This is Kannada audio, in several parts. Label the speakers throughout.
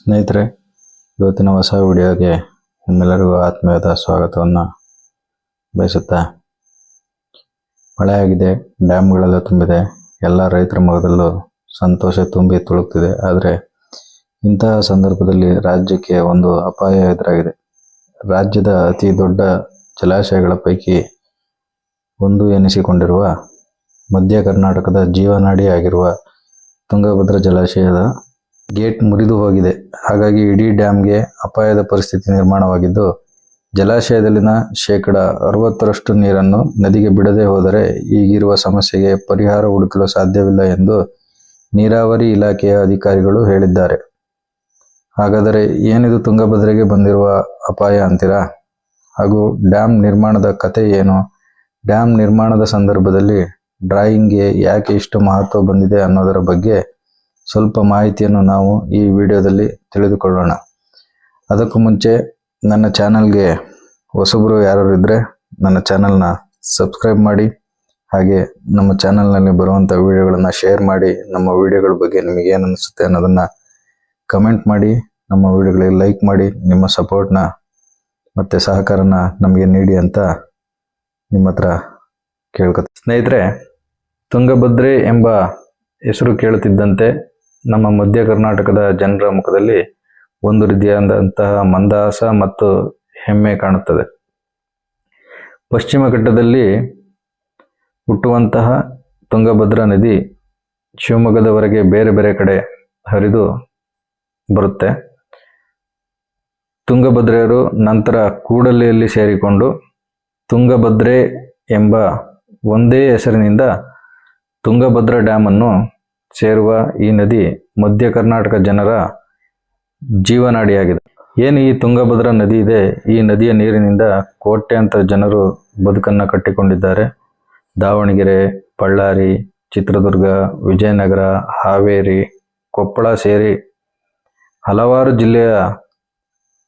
Speaker 1: ಸ್ನೇಹಿತರೆ, ಇವತ್ತಿನ ಹೊಸ ವಿಡಿಯೋಗೆ ನಿಮ್ಮೆಲ್ಲರಿಗೂ ಆತ್ಮೀಯದ ಸ್ವಾಗತವನ್ನು ಬಯಸುತ್ತಾ, ಮಳೆ ಆಗಿದೆ, ಡ್ಯಾಮ್ಗಳೆಲ್ಲ ತುಂಬಿದೆ, ಎಲ್ಲ ರೈತರ ಮೊಗದಲ್ಲೂ ಸಂತೋಷ ತುಂಬಿ ತುಳುಕ್ತಿದೆ. ಆದರೆ ಇಂತಹ ಸಂದರ್ಭದಲ್ಲಿ ರಾಜ್ಯಕ್ಕೆ ಒಂದು ಅಪಾಯ ಎದುರಾಗಿದೆ. ರಾಜ್ಯದ ಅತಿ ದೊಡ್ಡ ಜಲಾಶಯಗಳ ಪೈಕಿ ಒಂದು ಎನಿಸಿಕೊಂಡಿರುವ ಮಧ್ಯ ಕರ್ನಾಟಕದ ಜೀವನಾಡಿ ಆಗಿರುವ ತುಂಗಭದ್ರಾ ಜಲಾಶಯದ ಗೇಟ್ ಮುರಿದು ಹೋಗಿದೆ. ಹಾಗಾಗಿ ಇಡೀ ಡ್ಯಾಮ್ಗೆ ಅಪಾಯದ ಪರಿಸ್ಥಿತಿ ನಿರ್ಮಾಣವಾಗಿದ್ದು, ಜಲಾಶಯದಲ್ಲಿನ ಶೇಕಡ ಅರವತ್ತರಷ್ಟು ನೀರನ್ನು ನದಿಗೆ ಬಿಡದೆ ಹೋದರೆ ಈಗಿರುವ ಸಮಸ್ಯೆಗೆ ಪರಿಹಾರ ಹುಡುಕಲು ಸಾಧ್ಯವಿಲ್ಲ ಎಂದು ನೀರಾವರಿ ಇಲಾಖೆಯ ಅಧಿಕಾರಿಗಳು ಹೇಳಿದ್ದಾರೆ. ಹಾಗಾದರೆ ಏನಿದು ತುಂಗಭದ್ರೆಗೆ ಬಂದಿರುವ ಅಪಾಯ ಅಂತೀರಾ? ಹಾಗೂ ಡ್ಯಾಮ್ ನಿರ್ಮಾಣದ ಕತೆ ಏನು? ಡ್ಯಾಮ್ ನಿರ್ಮಾಣದ ಸಂದರ್ಭದಲ್ಲಿ ಡ್ರಾಯಿಂಗ್ಗೆ ಯಾಕೆ ಇಷ್ಟು ಮಹತ್ವ ಬಂದಿದೆ ಅನ್ನೋದರ ಬಗ್ಗೆ ಸ್ವಲ್ಪ ಮಾಹಿತಿಯನ್ನು ನಾವು ಈ ವಿಡಿಯೋದಲ್ಲಿ ತಿಳಿದುಕೊಳ್ಳೋಣ. ಅದಕ್ಕೂ ಮುಂಚೆ ನನ್ನ ಚಾನಲ್ಗೆ ಹೊಸಬರು ಯಾರು ಇದ್ದರೆ ನನ್ನ ಚಾನಲ್ನ ಸಬ್ಸ್ಕ್ರೈಬ್ ಮಾಡಿ, ಹಾಗೆ ನಮ್ಮ ಚಾನಲ್ನಲ್ಲಿ ಬರುವಂಥ ವಿಡಿಯೋಗಳನ್ನು ಶೇರ್ ಮಾಡಿ, ನಮ್ಮ ವಿಡಿಯೋಗಳ ಬಗ್ಗೆ ನಿಮಗೆ ಏನು ಅನಿಸುತ್ತೆ ಅನ್ನೋದನ್ನು ಕಮೆಂಟ್ ಮಾಡಿ, ನಮ್ಮ ವಿಡಿಯೋಗಳಿಗೆ ಲೈಕ್ ಮಾಡಿ, ನಿಮ್ಮ ಸಪೋರ್ಟ್ನ ಮತ್ತು ಸಹಕಾರನ ನಮಗೆ ನೀಡಿ ಅಂತ ನಿಮ್ಮ ಹತ್ರ ಕೇಳ್ಕೊತ ಸ್ನೇಹಿತರೆ, ತುಂಗಭದ್ರೆ ಎಂಬ ಹೆಸರು ಕೇಳುತ್ತಿದ್ದಂತೆ ನಮ್ಮ ಮಧ್ಯ ಕರ್ನಾಟಕದ ಜನರ ಮುಖದಲ್ಲಿ ಒಂದು ರೀತಿಯಾದಂತಹ ಮಂದಾಸ ಮತ್ತು ಹೆಮ್ಮೆ ಕಾಣುತ್ತದೆ. ಪಶ್ಚಿಮ ಘಟ್ಟದಲ್ಲಿ ಹುಟ್ಟುವಂತಹ ತುಂಗಭದ್ರಾ ನದಿ ಶಿವಮೊಗ್ಗದವರೆಗೆ ಬೇರೆ ಬೇರೆ ಕಡೆ ಹರಿದು ಬರುತ್ತೆ. ತುಂಗಭದ್ರೆಯರು ನಂತರ ಕೂಡಲಿಯಲ್ಲಿ ಸೇರಿಕೊಂಡು ತುಂಗಭದ್ರೆ ಎಂಬ ಒಂದೇ ಹೆಸರಿನಿಂದ ತುಂಗಭದ್ರಾ ಡ್ಯಾಮನ್ನು ಸೇರುವ ಈ ನದಿ ಮಧ್ಯ ಕರ್ನಾಟಕ ಜನರ ಜೀವನಾಡಿಯಾಗಿದೆ. ಏನು ಈ ತುಂಗಭದ್ರಾ ನದಿ ಇದೆ? ಈ ನದಿಯ ನೀರಿನಿಂದ ಕೋಟ್ಯಾಂತರ ಜನರು ಬದುಕನ್ನು ಕಟ್ಟಿಕೊಂಡಿದ್ದಾರೆ. ದಾವಣಗೆರೆ, ಬಳ್ಳಾರಿ, ಚಿತ್ರದುರ್ಗ, ವಿಜಯನಗರ, ಹಾವೇರಿ, ಕೊಪ್ಪಳ ಸೇರಿ ಹಲವಾರು ಜಿಲ್ಲೆಯ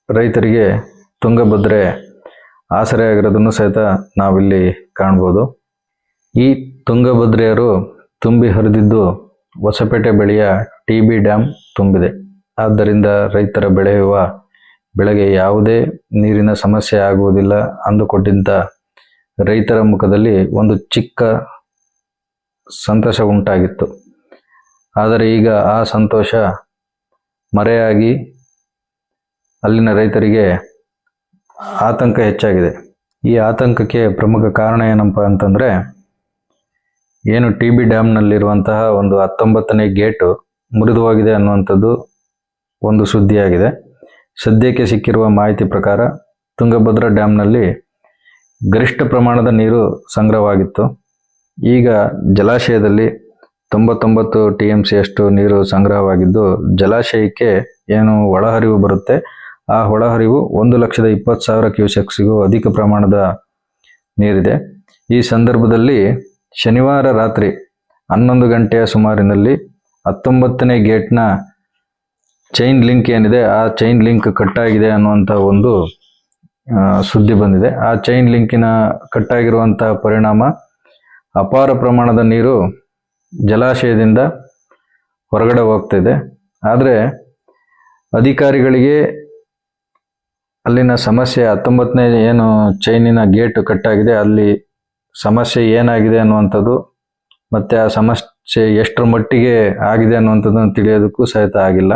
Speaker 1: ರೈತರಿಗೆ ತುಂಗಭದ್ರೆ ಆಸರೆಯಾಗಿರೋದನ್ನು ಸಹಿತ ನಾವಿಲ್ಲಿ ಕಾಣ್ಬೋದು. ಈ ತುಂಗಭದ್ರೆಯರು ತುಂಬಿ ಹರಿದಿದ್ದು ಹೊಸಪೇಟೆ ಬಳಿಯ ಟಿ ಬಿ ಡ್ಯಾಮ್ ತುಂಬಿದೆ. ಆದ್ದರಿಂದ ರೈತರ ಬೆಳೆಯುವ ಬೆಳೆಗೆ ಯಾವುದೇ ನೀರಿನ ಸಮಸ್ಯೆ ಆಗುವುದಿಲ್ಲ ಅಂದುಕೊಂಡಿದ್ದ ರೈತರ ಮುಖದಲ್ಲಿ ಒಂದು ಚಿಕ್ಕ ಸಂತೋಷ ಉಂಟಾಗಿತ್ತು. ಆದರೆ ಈಗ ಆ ಸಂತೋಷ ಮರೆಯಾಗಿ ಅಲ್ಲಿನ ರೈತರಿಗೆ ಆತಂಕ ಹೆಚ್ಚಾಗಿದೆ. ಈ ಆತಂಕಕ್ಕೆ ಪ್ರಮುಖ ಕಾರಣ ಏನಪ್ಪ ಅಂತಂದರೆ ಏನು ಟಿ ಬಿ ಡ್ಯಾಮ್ನಲ್ಲಿರುವಂತಹ ಒಂದು ಹತ್ತೊಂಬತ್ತನೇ ಗೇಟು ಮುರಿದು ಹೋಗಿದೆ ಅನ್ನುವಂಥದ್ದು ಒಂದು ಸುದ್ದಿಯಾಗಿದೆ. ಸದ್ಯಕ್ಕೆ ಸಿಕ್ಕಿರುವ ಮಾಹಿತಿ ಪ್ರಕಾರ ತುಂಗಭದ್ರಾ ಡ್ಯಾಮ್ನಲ್ಲಿ ಗರಿಷ್ಠ ಪ್ರಮಾಣದ ನೀರು ಸಂಗ್ರಹವಾಗಿತ್ತು. ಈಗ ಜಲಾಶಯದಲ್ಲಿ ತೊಂಬತ್ತೊಂಬತ್ತು ಟಿ ಎಂ ಸಿಯಷ್ಟು ನೀರು ಸಂಗ್ರಹವಾಗಿದ್ದು, ಜಲಾಶಯಕ್ಕೆ ಏನು ಒಳಹರಿವು ಬರುತ್ತೆ, ಆ ಒಳಹರಿವು ಒಂದು ಲಕ್ಷದ ಇಪ್ಪತ್ತು ಸಾವಿರ ಕ್ಯೂಸೆಕ್ಸಿಗೂ ಅಧಿಕ ಪ್ರಮಾಣದ ನೀರಿದೆ. ಈ ಸಂದರ್ಭದಲ್ಲಿ ಶನಿವಾರ ರಾತ್ರಿ ಹನ್ನೊಂದು ಗಂಟೆಯ ಸುಮಾರಿನಲ್ಲಿ ಹತ್ತೊಂಬತ್ತನೇ ಗೇಟ್ನ ಚೈನ್ ಲಿಂಕ್ ಏನಿದೆ, ಆ ಚೈನ್ ಲಿಂಕ್ ಕಟ್ಟಾಗಿದೆ ಅನ್ನುವಂಥ ಒಂದು ಸುದ್ದಿ ಬಂದಿದೆ. ಆ ಚೈನ್ ಲಿಂಕಿನ ಕಟ್ಟಾಗಿರುವಂತಹ ಪರಿಣಾಮ ಅಪಾರ ಪ್ರಮಾಣದ ನೀರು ಜಲಾಶಯದಿಂದ ಹೊರಗಡೆ ಹೋಗ್ತಿದೆ. ಆದರೆ ಅಧಿಕಾರಿಗಳಿಗೆ ಅಲ್ಲಿನ ಸಮಸ್ಯೆ, ಹತ್ತೊಂಬತ್ತನೇ ಏನು ಚೈನಿನ ಗೇಟ್ ಕಟ್ಟಾಗಿದೆ, ಅಲ್ಲಿ ಸಮಸ್ಯೆ ಏನಾಗಿದೆ ಅನ್ನುವಂಥದ್ದು, ಮತ್ತು ಆ ಸಮಸ್ಯೆ ಎಷ್ಟರ ಮಟ್ಟಿಗೆ ಆಗಿದೆ ಅನ್ನುವಂಥದ್ದನ್ನು ತಿಳಿಯೋದಕ್ಕೂ ಸಹಿತ ಆಗಿಲ್ಲ.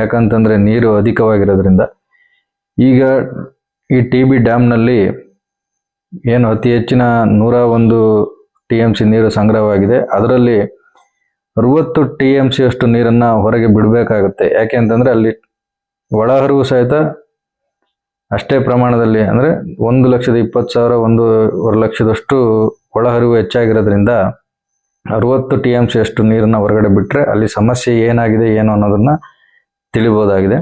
Speaker 1: ಯಾಕಂತಂದರೆ ನೀರು ಅಧಿಕವಾಗಿರೋದ್ರಿಂದ. ಈಗ ಈ ಟಿ ಬಿ ಡ್ಯಾಮ್ನಲ್ಲಿ ಏನು ಅತಿ ಹೆಚ್ಚಿನ ನೂರ ಒಂದು ಟಿ ಎಂ ಸಿ ನೀರು ಸಂಗ್ರಹವಾಗಿದೆ. ಅದರಲ್ಲಿ ಅರುವತ್ತು ಟಿ ಎಂ ಸಿ ಅಷ್ಟು ನೀರನ್ನು ಹೊರಗೆ ಬಿಡಬೇಕಾಗುತ್ತೆ. ಯಾಕೆ ಅಂತಂದರೆ ಅಲ್ಲಿ ಒಳಹರಿವು ಸಹಿತ ಅಷ್ಟೇ ಪ್ರಮಾಣದಲ್ಲಿ ಅಂದರೆ ಒಂದು ಲಕ್ಷದ ಇಪ್ಪತ್ತು ಸಾವಿರ ಒಂದೂವರೆ ಲಕ್ಷದಷ್ಟು ಒಳಹರಿವು ಹೆಚ್ಚಾಗಿರೋದ್ರಿಂದ ಅರುವತ್ತು ಟಿ ಎಂ ಸಿ ಅಷ್ಟು ನೀರನ್ನು ಹೊರಗಡೆ ಬಿಟ್ಟರೆ ಅಲ್ಲಿ ಸಮಸ್ಯೆ ಏನಾಗಿದೆ, ಏನು ಅನ್ನೋದನ್ನು ತಿಳಿಬೋದಾಗಿದೆ.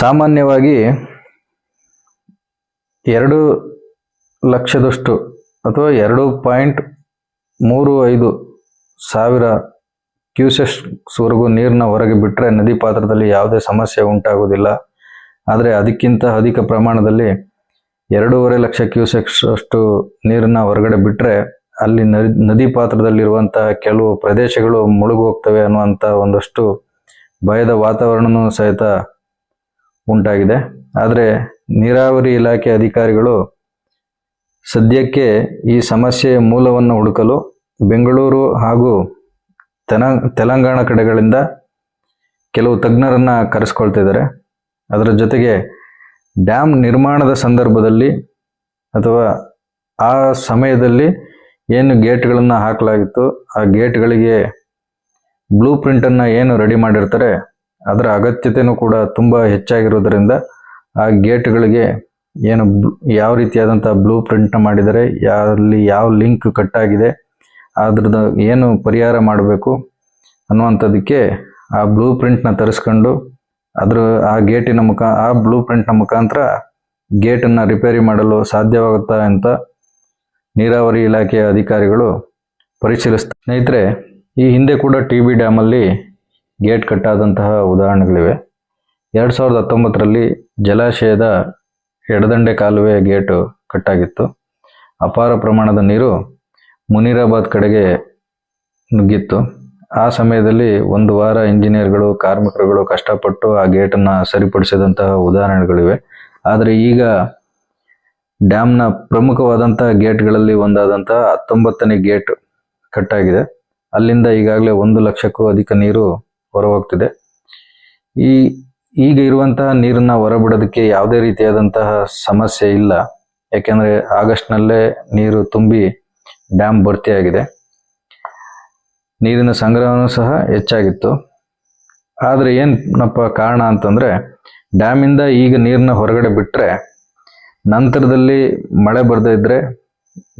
Speaker 1: ಸಾಮಾನ್ಯವಾಗಿ ಎರಡು ಲಕ್ಷದಷ್ಟು ಅಥವಾ ಎರಡು ಪಾಯಿಂಟ್ ಮೂರು ಐದು ಸಾವಿರ ಕ್ಯೂಸೆಸ್ವರೆಗೂ ನೀರನ್ನ ಹೊರಗೆ ಬಿಟ್ಟರೆ ನದಿ ಪಾತ್ರದಲ್ಲಿ ಯಾವುದೇ ಸಮಸ್ಯೆ ಉಂಟಾಗುವುದಿಲ್ಲ. ಆದರೆ ಅದಕ್ಕಿಂತ ಅಧಿಕ ಪ್ರಮಾಣದಲ್ಲಿ ಎರಡೂವರೆ ಲಕ್ಷ ಕ್ಯೂಸೆಕ್ಸ್ ಅಷ್ಟು ನೀರನ್ನ ಹೊರಗಡೆ ಬಿಟ್ಟರೆ ಅಲ್ಲಿ ನದಿ ನದಿ ಪಾತ್ರದಲ್ಲಿರುವಂತಹ ಕೆಲವು ಪ್ರದೇಶಗಳು ಮುಳುಗೋಗ್ತವೆ ಅನ್ನುವಂಥ ಒಂದಷ್ಟು ಭಯದ ವಾತಾವರಣವೂ ಸಹಿತ ಉಂಟಾಗಿದೆ. ಆದರೆ ನೀರಾವರಿ ಇಲಾಖೆ ಅಧಿಕಾರಿಗಳು ಸದ್ಯಕ್ಕೆ ಈ ಸಮಸ್ಯೆಯ ಮೂಲವನ್ನು ಹುಡುಕಲು ಬೆಂಗಳೂರು ಹಾಗೂ ತೆಲಂಗಾಣ ಕಡೆಗಳಿಂದ ಕೆಲವು ತಜ್ಞರನ್ನ ಕರೆಸ್ಕೊಳ್ತಿದ್ದಾರೆ ಅದರ ಜೊತೆಗೆ ಡ್ಯಾಮ್ ನಿರ್ಮಾಣದ ಸಂದರ್ಭದಲ್ಲಿ ಅಥವಾ ಆ ಸಮಯದಲ್ಲಿ ಏನು ಗೇಟ್ಗಳನ್ನು ಹಾಕಲಾಗಿತ್ತು, ಆ ಗೇಟ್ಗಳಿಗೆ ಬ್ಲೂ ಪ್ರಿಂಟನ್ನು ಏನು ರೆಡಿ ಮಾಡಿರ್ತಾರೆ, ಅದರ ಅಗತ್ಯತೆಯೂ ಕೂಡ ತುಂಬ ಹೆಚ್ಚಾಗಿರೋದರಿಂದ ಆ ಗೇಟ್ಗಳಿಗೆ ಏನು ಯಾವ ರೀತಿಯಾದಂಥ ಬ್ಲೂ ಪ್ರಿಂಟ್ನ ಮಾಡಿದರೆ, ಅಲ್ಲಿ ಯಾವ ಲಿಂಕ್ ಕಟ್ಟಾಗಿದೆ ಅದ್ರದ್ದು ಏನು ಪರಿಹಾರ ಮಾಡಬೇಕು ಅನ್ನುವಂಥದ್ದಕ್ಕೆ ಆ ಬ್ಲೂ ಪ್ರಿಂಟ್ನ ತರಿಸ್ಕೊಂಡು ಅದ್ರ ಆ ಗೇಟಿನ ಮುಖ, ಆ ಬ್ಲೂ ಪ್ರಿಂಟ್ನ ಮುಖಾಂತರ ಗೇಟನ್ನು ರಿಪೇರಿ ಮಾಡಲು ಸಾಧ್ಯವಾಗುತ್ತಾ ಅಂತ ನೀರಾವರಿ ಇಲಾಖೆಯ ಅಧಿಕಾರಿಗಳು ಪರಿಶೀಲಿಸ್ತಾರೆ ಸ್ನೇಹಿತರೆ, ಈ ಹಿಂದೆ ಕೂಡ ಟಿ ಬಿ ಡ್ಯಾಮಲ್ಲಿ ಗೇಟ್ ಕಟ್ಟಾದಂತಹ ಉದಾಹರಣೆಗಳಿವೆ. ಎರಡು ಸಾವಿರದ ಹತ್ತೊಂಬತ್ತರಲ್ಲಿ ಜಲಾಶಯದ ಎಡದಂಡೆ ಕಾಲುವೆ ಗೇಟು ಕಟ್ಟಾಗಿತ್ತು. ಅಪಾರ ಪ್ರಮಾಣದ ನೀರು ಮುನಿರಾಬಾದ್ ಕಡೆಗೆ ನುಗ್ಗಿತ್ತು. ಆ ಸಮಯದಲ್ಲಿ ಒಂದು ವಾರ ಇಂಜಿನಿಯರ್ಗಳು, ಕಾರ್ಮಿಕರುಗಳು ಕಷ್ಟಪಟ್ಟು ಆ ಗೇಟನ್ನು ಸರಿಪಡಿಸಿದಂತಹ ಉದಾಹರಣೆಗಳಿವೆ. ಆದರೆ ಈಗ ಡ್ಯಾಮ್ನ ಪ್ರಮುಖವಾದಂತಹ ಗೇಟ್ಗಳಲ್ಲಿ ಒಂದಾದಂತಹ ಹತ್ತೊಂಬತ್ತನೇ ಗೇಟ್ ಕಟ್ಟಾಗಿದೆ. ಅಲ್ಲಿಂದ ಈಗಾಗಲೇ ಒಂದು ಲಕ್ಷಕ್ಕೂ ಅಧಿಕ ನೀರು ಹೊರಹೋಗ್ತಿದೆ. ಈ ಈಗ ಇರುವಂತಹ ನೀರನ್ನ ಹೊರಬಿಡೋದಕ್ಕೆ ಯಾವುದೇ ರೀತಿಯಾದಂತಹ ಸಮಸ್ಯೆ ಇಲ್ಲ. ಯಾಕೆಂದ್ರೆ ಆಗಸ್ಟ್ನಲ್ಲೇ ನೀರು ತುಂಬಿ ಡ್ಯಾಮ್ ಭರ್ತಿಯಾಗಿದೆ. ನೀರಿನ ಸಂಗ್ರಹವೂ ಸಹ ಹೆಚ್ಚಾಗಿತ್ತು. ಆದರೆ ಏನಪ್ಪ ಕಾರಣ ಅಂತಂದರೆ, ಡ್ಯಾಮಿಂದ ಈಗ ನೀರನ್ನ ಹೊರಗಡೆ ಬಿಟ್ಟರೆ ನಂತರದಲ್ಲಿ ಮಳೆ ಬರದೇ ಇದ್ದರೆ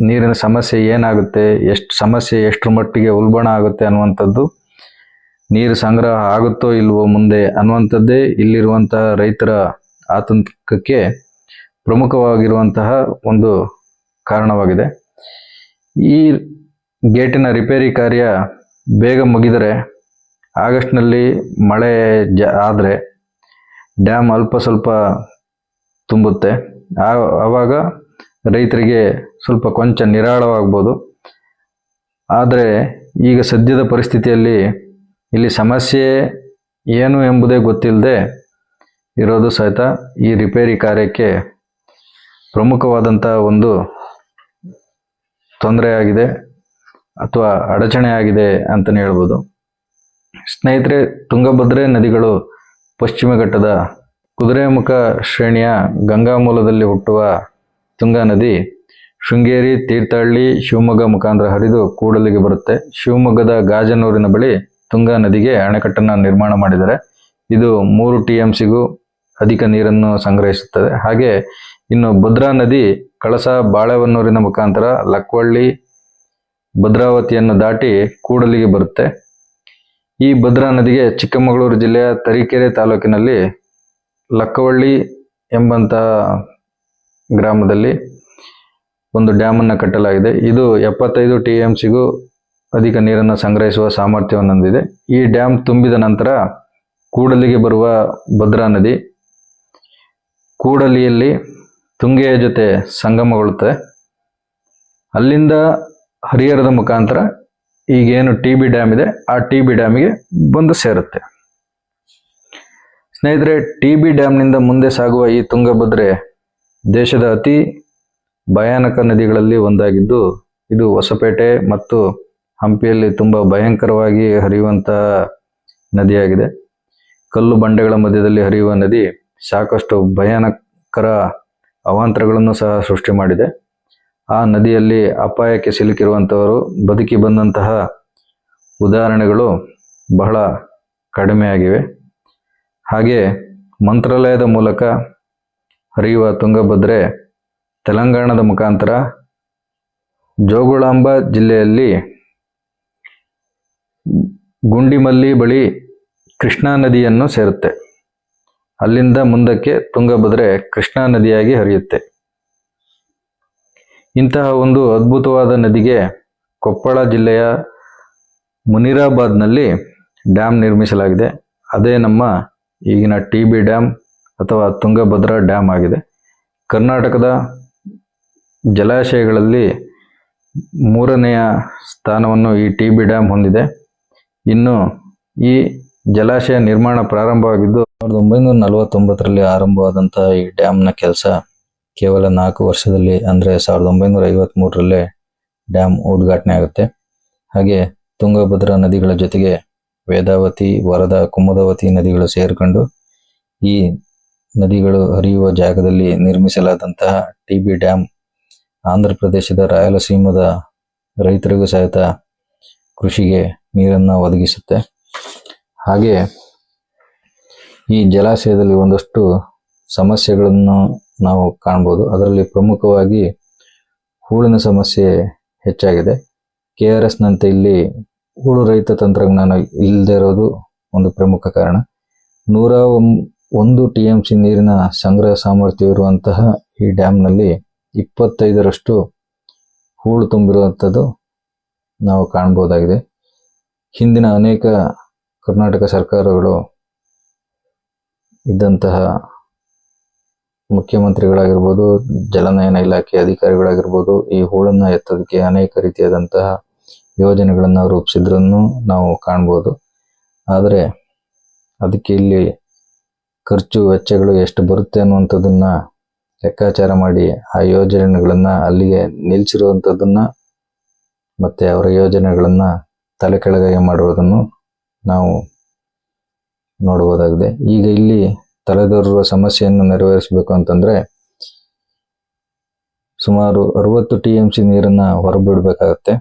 Speaker 1: ನೀರಿನ ಸಮಸ್ಯೆ ಏನಾಗುತ್ತೆ, ಎಷ್ಟು ಸಮಸ್ಯೆ ಎಷ್ಟರ ಮಟ್ಟಿಗೆ ಉಲ್ಬಣ ಆಗುತ್ತೆ ಅನ್ನುವಂಥದ್ದು, ನೀರು ಸಂಗ್ರಹ ಆಗುತ್ತೋ ಇಲ್ವೋ ಮುಂದೆ ಅನ್ನುವಂಥದ್ದೇ ಇಲ್ಲಿರುವಂತಹ ರೈತರ ಆತಂಕಕ್ಕೆ ಪ್ರಮುಖವಾಗಿರುವಂತಹ ಒಂದು ಕಾರಣವಾಗಿದೆ. ಈ ಗೇಟಿನ ರಿಪೇರಿ ಕಾರ್ಯ ಬೇಗ ಮುಗಿದರೆ ಆಗಸ್ಟ್ನಲ್ಲಿ ಮಳೆ ಜ ಆದರೆ ಡ್ಯಾಮ್ ಅಲ್ಪ ಸ್ವಲ್ಪ ತುಂಬುತ್ತೆ. ಆವಾಗ ರೈತರಿಗೆ ಸ್ವಲ್ಪ ಕೊಂಚ ನಿರಾಳವಾಗ್ಬೋದು. ಆದರೆ ಈಗ ಸದ್ಯದ ಪರಿಸ್ಥಿತಿಯಲ್ಲಿ ಇಲ್ಲಿ ಸಮಸ್ಯೆ ಏನು ಎಂಬುದೇ ಗೊತ್ತಿಲ್ಲದೆ ಇರೋದು ಸಹಿತ ಈ ರಿಪೇರಿ ಕಾರ್ಯಕ್ಕೆ ಪ್ರಮುಖವಾದಂಥ ಒಂದು ತೊಂದರೆಯಾಗಿದೆ ಅಥವಾ ಅಡಚಣೆ ಆಗಿದೆ ಅಂತಲೇ ಹೇಳ್ಬೋದು. ಸ್ನೇಹಿತರೆ, ತುಂಗಭದ್ರೆ ನದಿಗಳು ಪಶ್ಚಿಮ ಘಟ್ಟದ ಕುದುರೆಮುಖ ಶ್ರೇಣಿಯ ಗಂಗಾ ಮೂಲದಲ್ಲಿ ಹುಟ್ಟುವ ತುಂಗಾ ನದಿ ಶೃಂಗೇರಿ, ತೀರ್ಥಹಳ್ಳಿ, ಶಿವಮೊಗ್ಗ ಮುಖಾಂತರ ಹರಿದು ಕೂಡಲಿಗೆ ಬರುತ್ತೆ. ಶಿವಮೊಗ್ಗದ ಗಾಜನೂರಿನ ಬಳಿ ತುಂಗಾ ನದಿಗೆ ಅಣೆಕಟ್ಟನ್ನು ನಿರ್ಮಾಣ ಮಾಡಿದ್ದಾರೆ. ಇದು ಮೂರು ಟಿ ಎಂ ಸಿಗೂ ಅಧಿಕ ನೀರನ್ನು ಸಂಗ್ರಹಿಸುತ್ತದೆ. ಹಾಗೆ ಇನ್ನು ಭದ್ರಾ ನದಿ ಕಳಸ ಬಾಳೆವನ್ನೂರಿನ ಮುಖಾಂತರ ಲಕ್ವಳ್ಳಿ ಭದ್ರಾವತಿಯನ್ನು ದಾಟಿ ಕೂಡಲಿಗೆ ಬರುತ್ತೆ. ಈ ಭದ್ರಾ ನದಿಗೆ ಚಿಕ್ಕಮಗಳೂರು ಜಿಲ್ಲೆಯ ತರೀಕೆರೆ ತಾಲೂಕಿನಲ್ಲಿ ಲಕ್ಕವಳ್ಳಿ ಎಂಬಂತ ಗ್ರಾಮದಲ್ಲಿ ಒಂದು ಡ್ಯಾಮನ್ನು ಕಟ್ಟಲಾಗಿದೆ. ಇದು ಎಪ್ಪತ್ತೈದು ಟಿ ಎಂ ಸಿಗೂ ಅಧಿಕ ನೀರನ್ನು ಸಂಗ್ರಹಿಸುವ ಸಾಮರ್ಥ್ಯವನ್ನು ಹೊಂದಿದೆ. ಈ ಡ್ಯಾಮ್ ತುಂಬಿದ ನಂತರ ಕೂಡಲಿಗೆ ಬರುವ ಭದ್ರಾ ನದಿ ಕೂಡಲಿಯಲ್ಲಿ ತುಂಗೆಯ ಜೊತೆ ಸಂಗಮಗೊಳ್ಳುತ್ತೆ ಅಲ್ಲಿಂದ ಹರಿಹರದ ಮುಖಾಂತರ ಈಗೇನು ಟಿ ಬಿ ಡ್ಯಾಮ್ ಇದೆ, ಆ ಟಿ ಬಿ ಡ್ಯಾಮಿಗೆ ಬಂದು ಸೇರುತ್ತೆ. ಸ್ನೇಹಿತರೆ, ಟಿ ಬಿ ಡ್ಯಾಮ್ನಿಂದ ಮುಂದೆ ಸಾಗುವ ಈ ತುಂಗಭದ್ರೆ ದೇಶದ ಅತಿ ಭಯಾನಕ ನದಿಗಳಲ್ಲಿ ಒಂದಾಗಿದ್ದು, ಇದು ಹೊಸಪೇಟೆ ಮತ್ತು ಹಂಪಿಯಲ್ಲಿ ತುಂಬ ಭಯಂಕರವಾಗಿ ಹರಿಯುವಂತಹ ನದಿಯಾಗಿದೆ. ಕಲ್ಲು ಬಂಡೆಗಳ ಮಧ್ಯದಲ್ಲಿ ಹರಿಯುವ ನದಿ ಸಾಕಷ್ಟು ಭಯಾನಕರ ಅವಾಂತರಗಳನ್ನು ಸಹ ಸೃಷ್ಟಿ ಮಾಡಿದೆ. ಆ ನದಿಯಲ್ಲಿ ಅಪಾಯಕ್ಕೆ ಸಿಲುಕಿರುವಂಥವರು ಬದುಕಿ ಬಂದಂತಹ ಉದಾಹರಣೆಗಳು ಬಹಳ ಕಡಿಮೆಯಾಗಿವೆ. ಹಾಗೆ ಮಂತ್ರಾಲಯದ ಮೂಲಕ ಹರಿಯುವ ತುಂಗಭದ್ರೆ ತೆಲಂಗಾಣದ ಮುಖಾಂತರ ಜೋಗುಳಾಂಬ ಜಿಲ್ಲೆಯಲ್ಲಿ ಗುಂಡಿಮಲ್ಲಿ ಬಳಿ ಕೃಷ್ಣಾ ನದಿಯನ್ನು ಸೇರುತ್ತೆ. ಅಲ್ಲಿಂದ ಮುಂದಕ್ಕೆ ತುಂಗಭದ್ರೆ ಕೃಷ್ಣಾ ನದಿಯಾಗಿ ಹರಿಯುತ್ತೆ. ಇಂತಹ ಒಂದು ಅದ್ಭುತವಾದ ನದಿಗೆ ಕೊಪ್ಪಳ ಜಿಲ್ಲೆಯ ಮುನಿರಾಬಾದ್ನಲ್ಲಿ ಡ್ಯಾಮ್ ನಿರ್ಮಿಸಲಾಗಿದೆ. ಅದೇ ನಮ್ಮ ಈಗಿನ ಟಿ ಬಿ ಡ್ಯಾಮ್ ಅಥವಾ ತುಂಗಭದ್ರಾ ಡ್ಯಾಮ್ ಆಗಿದೆ. ಕರ್ನಾಟಕದ ಜಲಾಶಯಗಳಲ್ಲಿ ಮೂರನೆಯ ಸ್ಥಾನವನ್ನು ಈ ಟಿ ಬಿ ಡ್ಯಾಮ್ ಹೊಂದಿದೆ. ಇನ್ನು ಈ ಜಲಾಶಯ ನಿರ್ಮಾಣ ಪ್ರಾರಂಭವಾಗಿದ್ದು, ಸಾವಿರದ ಒಂಬೈನೂರ ನಲವತ್ತೊಂಬತ್ತರಲ್ಲಿ ಆರಂಭವಾದಂತಹ ಈ ಡ್ಯಾಮ್ನ ಕೆಲಸ ಕೇವಲ ನಾಲ್ಕು ವರ್ಷದಲ್ಲಿ ಅಂದರೆ ಸಾವಿರದ ಒಂಬೈನೂರ ಐವತ್ತ್ ಮೂರರಲ್ಲೇ ಡ್ಯಾಮ್ ಉದ್ಘಾಟನೆ ಆಗುತ್ತೆ. ಹಾಗೆ ತುಂಗಭದ್ರಾ ನದಿಗಳ ಜೊತೆಗೆ ವೇದಾವತಿ, ವರದ, ಕುಮುದಾವತಿ ನದಿಗಳು ಸೇರಿಕೊಂಡು ಈ ನದಿಗಳು ಹರಿಯುವ ಜಾಗದಲ್ಲಿ ನಿರ್ಮಿಸಲಾದಂತಹ ಟಿ ಬಿ ಡ್ಯಾಮ್ ಆಂಧ್ರ ಪ್ರದೇಶದ ರಾಯಲಸೀಮದ ರೈತರಿಗೂ ಸಹಿತ ಕೃಷಿಗೆ ನೀರನ್ನು ಒದಗಿಸುತ್ತೆ. ಹಾಗೆ ಈ ಜಲಾಶಯದಲ್ಲಿ ಒಂದಷ್ಟು ಸಮಸ್ಯೆಗಳನ್ನು ನಾವು ಕಾಣ್ಬೋದು. ಅದರಲ್ಲಿ ಪ್ರಮುಖವಾಗಿ ಹೂಳಿನ ಸಮಸ್ಯೆ ಹೆಚ್ಚಾಗಿದೆ. ಕೆ ಆರ್ ಎಸ್ನಂತೆ ಇಲ್ಲಿ ಹೂಳು ರಹಿತ ತಂತ್ರಜ್ಞಾನ ಇಲ್ಲದೆ ಇರೋದು ಒಂದು ಪ್ರಮುಖ ಕಾರಣ. ನೂರ ಒಂದು ಟಿ ಎಂ ಸಿ ನೀರಿನ ಸಂಗ್ರಹ ಸಾಮರ್ಥ್ಯ ಇರುವಂತಹ ಈ ಡ್ಯಾಮ್ನಲ್ಲಿ ಇಪ್ಪತ್ತೈದರಷ್ಟು ಹೂಳು ತುಂಬಿರುವಂಥದ್ದು ನಾವು ಕಾಣ್ಬೋದಾಗಿದೆ. ಹಿಂದಿನ ಅನೇಕ ಕರ್ನಾಟಕ ಸರ್ಕಾರಗಳು ಇದ್ದಂತಹ ಮುಖ್ಯಮಂತ್ರಿಗಳಾಗಿರ್ಬೋದು, ಜಲನಯನ ಇಲಾಖೆ ಅಧಿಕಾರಿಗಳಾಗಿರ್ಬೋದು, ಈ ಹೂಳನ್ನ ಎತ್ತೋದಕ್ಕೆ ಅನೇಕ ರೀತಿಯಾದಂತಹ ಯೋಜನೆಗಳನ್ನು ರೂಪಿಸಿದ್ರನ್ನು ನಾವು ಕಾಣ್ಬೋದು. ಆದರೆ ಅದಕ್ಕೆ ಇಲ್ಲಿ ಖರ್ಚು, ವೆಚ್ಚಗಳು ಎಷ್ಟು ಬರುತ್ತೆ ಅನ್ನುವಂಥದ್ದನ್ನ ಲೆಕ್ಕಾಚಾರ ಮಾಡಿ ಆ ಯೋಜನೆಗಳನ್ನು ಅಲ್ಲಿಗೆ ನಿಲ್ಲಿಸಿರುವಂಥದ್ದನ್ನು ಮತ್ತೆ ಅವರ ಯೋಜನೆಗಳನ್ನು ತಲೆ ಕೆಳಗಾಗಿ ಮಾಡಿರೋದನ್ನು ನಾವು ನೋಡಬಹುದಾಗಿದೆ ಈಗ ಇಲ್ಲಿ ತಲೆದೋರುವ ಸಮಸ್ಯೆಯನ್ನು ನೆರವೇರಿಸಬೇಕು ಅಂತಂದ್ರೆ ಸುಮಾರು ಅರವತ್ತು ಟಿ ಎಂ ಸಿ ನೀರನ್ನು ಹೊರಬಿಡಬೇಕಾಗತ್ತೆ.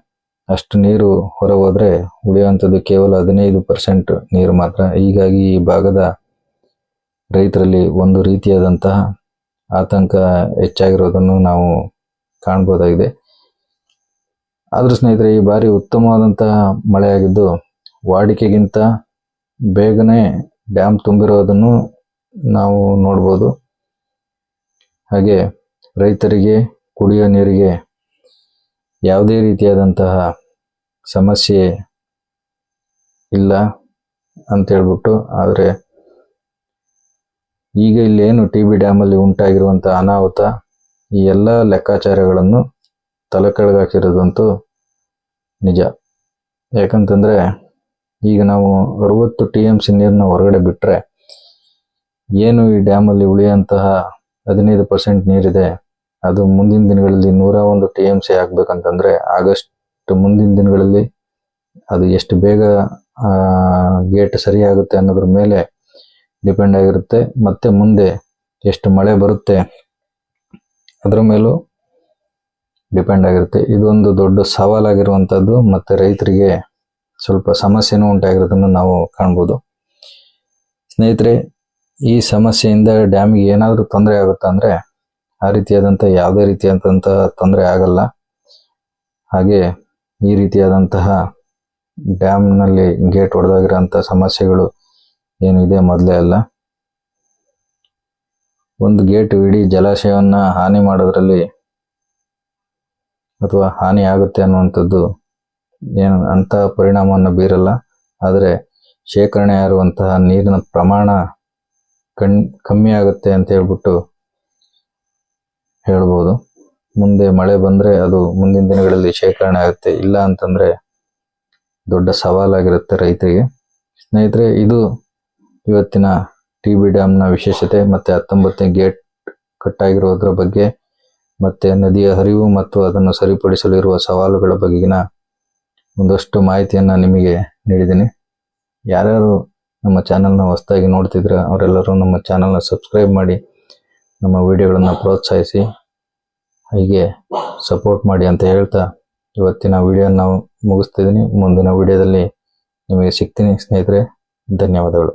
Speaker 1: ಅಷ್ಟು ನೀರು ಹೊರ ಹೋದರೆ ಉಳಿಯುವಂಥದ್ದು ಕೇವಲ ಹದಿನೈದು ಪರ್ಸೆಂಟ್ ನೀರು ಮಾತ್ರ. ಹೀಗಾಗಿ ಈ ಭಾಗದ ರೈತರಲ್ಲಿ ಒಂದು ರೀತಿಯಾದಂತಹ ಆತಂಕ ಹೆಚ್ಚಾಗಿರೋದನ್ನು ನಾವು ಕಾಣ್ಬೋದಾಗಿದೆ. ಆದರೂ ಸ್ನೇಹಿತರೆ, ಈ ಬಾರಿ ಉತ್ತಮವಾದಂತಹ ಮಳೆಯಾಗಿದ್ದು ವಾಡಿಕೆಗಿಂತ ಬೇಗನೆ ಡ್ಯಾಮ್ ತುಂಬಿರೋದನ್ನು ನಾವು ನೋಡ್ಬೋದು. ಹಾಗೆ ರೈತರಿಗೆ ಕುಡಿಯೋ ನೀರಿಗೆ ಯಾವುದೇ ರೀತಿಯಾದಂತಹ ಸಮಸ್ಯೆ ಇಲ್ಲ ಅಂತ ಹೇಳ್ಬಿಟ್ಟು, ಆದರೆ ಈಗ ಇಲ್ಲೇನು ಟಿ ಬಿ ಡ್ಯಾಮಲ್ಲಿ ಉಂಟಾಗಿರುವಂಥ ಅನಾಹುತ, ಈ ಎಲ್ಲ ಲೆಕ್ಕಾಚಾರಗಳನ್ನು ತಲೆ ಕೆಳಗಾಕಿರೋದಂತೂ ನಿಜ. ಯಾಕಂತಂದ್ರೆ ಈಗ ನಾವು ಅರವತ್ತು ಟಿ ಎಂ ಸಿ ನೀರನ್ನ ಹೊರಗಡೆ ಬಿಟ್ರೆ ಏನು ಈ ಡ್ಯಾಮಲ್ಲಿ ಉಳಿಯುವಂತಹ ಹದಿನೈದು ಪರ್ಸೆಂಟ್ ನೀರಿದೆ? ಅದು ಮುಂದಿನ ದಿನಗಳಲ್ಲಿ ನೂರ ಒಂದು ಟಿ ಎಂ ಸಿ ಆಗ್ಬೇಕಂತಂದ್ರೆ ಆಗಸ್ಟ್ ಮುಂದಿನ ದಿನಗಳಲ್ಲಿ ಅದು ಎಷ್ಟು ಬೇಗ ಗೇಟ್ ಸರಿಯಾಗುತ್ತೆ ಅನ್ನೋದ್ರ ಮೇಲೆ ಡಿಪೆಂಡ್ ಆಗಿರುತ್ತೆ. ಮತ್ತೆ ಮುಂದೆ ಎಷ್ಟು ಮಳೆ ಬರುತ್ತೆ ಅದರ ಮೇಲೂ ಡಿಪೆಂಡ್ ಆಗಿರುತ್ತೆ. ಇದೊಂದು ದೊಡ್ಡ ಸವಾಲಾಗಿರುವಂಥದ್ದು ಮತ್ತೆ ರೈತರಿಗೆ ಸ್ವಲ್ಪ ಸಮಸ್ಯೆನೂ ಉಂಟಾಗಿರೋದನ್ನು ನಾವು ಕಾಣ್ಬೋದು. ಸ್ನೇಹಿತರೆ ಈ ಸಮಸ್ಯೆಯಿಂದ ಡ್ಯಾಮಿಗೆ ಏನಾದರೂ ತೊಂದರೆ ಆಗುತ್ತಾ ಅಂದ್ರೆ ಆ ರೀತಿಯಾದಂಥ ಯಾವುದೇ ರೀತಿಯಾದಂಥ ತೊಂದರೆ ಆಗಲ್ಲ. ಹಾಗೆ ಈ ರೀತಿಯಾದಂತಹ ಡ್ಯಾಮ್ನಲ್ಲಿ ಗೇಟ್ ಹೊಡೆದಾಗಿರೋಂಥ ಸಮಸ್ಯೆಗಳು ಏನಿದೆ ಮೊದಲೇ ಅಲ್ಲ. ಒಂದು ಗೇಟ್ ಇಡೀ ಜಲಾಶಯವನ್ನು ಹಾನಿ ಮಾಡೋದ್ರಲ್ಲಿ ಅಥವಾ ಹಾನಿ ಆಗುತ್ತೆ ಅನ್ನುವಂಥದ್ದು ಏನು ಅಂತಹ ಪರಿಣಾಮವನ್ನು ಬೀರಲ್ಲ. ಆದರೆ ಶೇಖರಣೆ ಆಗಿರುವಂತಹ ನೀರಿನ ಪ್ರಮಾಣ ಕಣ್, ಕಮ್ಮಿ ಆಗುತ್ತೆ ಅಂತ ಹೇಳ್ಬಿಟ್ಟು ಹೇಳ್ಬೋದು. ಮುಂದೆ ಮಳೆ ಬಂದ್ರೆ ಅದು ಮುಂದಿನ ದಿನಗಳಲ್ಲಿ ಶೇಖರಣೆ ಆಗುತ್ತೆ. ಇಲ್ಲ ಅಂತಂದ್ರೆ ದೊಡ್ಡ ಸವಾಲಾಗಿರುತ್ತೆ ರೈತರಿಗೆ. ಸ್ನೇಹಿತರೆ, ಇದು ಇವತ್ತಿನ ಟಿ ಬಿ ಡ್ಯಾಮ್ನ ವಿಶೇಷತೆ ಮತ್ತೆ ಹತ್ತೊಂಬತ್ತನೇ ಗೇಟ್ ಕಟ್ಟಾಗಿರೋದ್ರ ಬಗ್ಗೆ ಮತ್ತೆ ನದಿಯ ಹರಿವು ಮತ್ತು ಅದನ್ನು ಸರಿಪಡಿಸಲು ಇರುವ ಸವಾಲುಗಳ ಬಗೆಗಿನ ಒಂದಷ್ಟು ಮಾಹಿತಿಯನ್ನು ನಿಮಗೆ ನೀಡಿದ್ದೀನಿ. ಯಾರ್ಯಾರು ನಮ್ಮ ಚಾನಲ್ನ ಹೊಸದಾಗಿ ನೋಡ್ತಿದ್ರೆ ಅವರೆಲ್ಲರೂ ನಮ್ಮ ಚಾನಲ್ನ ಸಬ್ಸ್ಕ್ರೈಬ್ ಮಾಡಿ, ನಮ್ಮ ವಿಡಿಯೋಗಳನ್ನು ಪ್ರೋತ್ಸಾಹಿಸಿ, ಹೀಗೆ ಸಪೋರ್ಟ್ ಮಾಡಿ ಅಂತ ಹೇಳ್ತಾ ಇವತ್ತಿನ ವಿಡಿಯೋ ನಾವು ಮುಗಿಸ್ತಿದ್ದೀನಿ. ಮುಂದಿನ ವಿಡಿಯೋದಲ್ಲಿ ನಿಮಗೆ ಸಿಗ್ತೀನಿ ಸ್ನೇಹಿತರೆ. ಧನ್ಯವಾದಗಳು.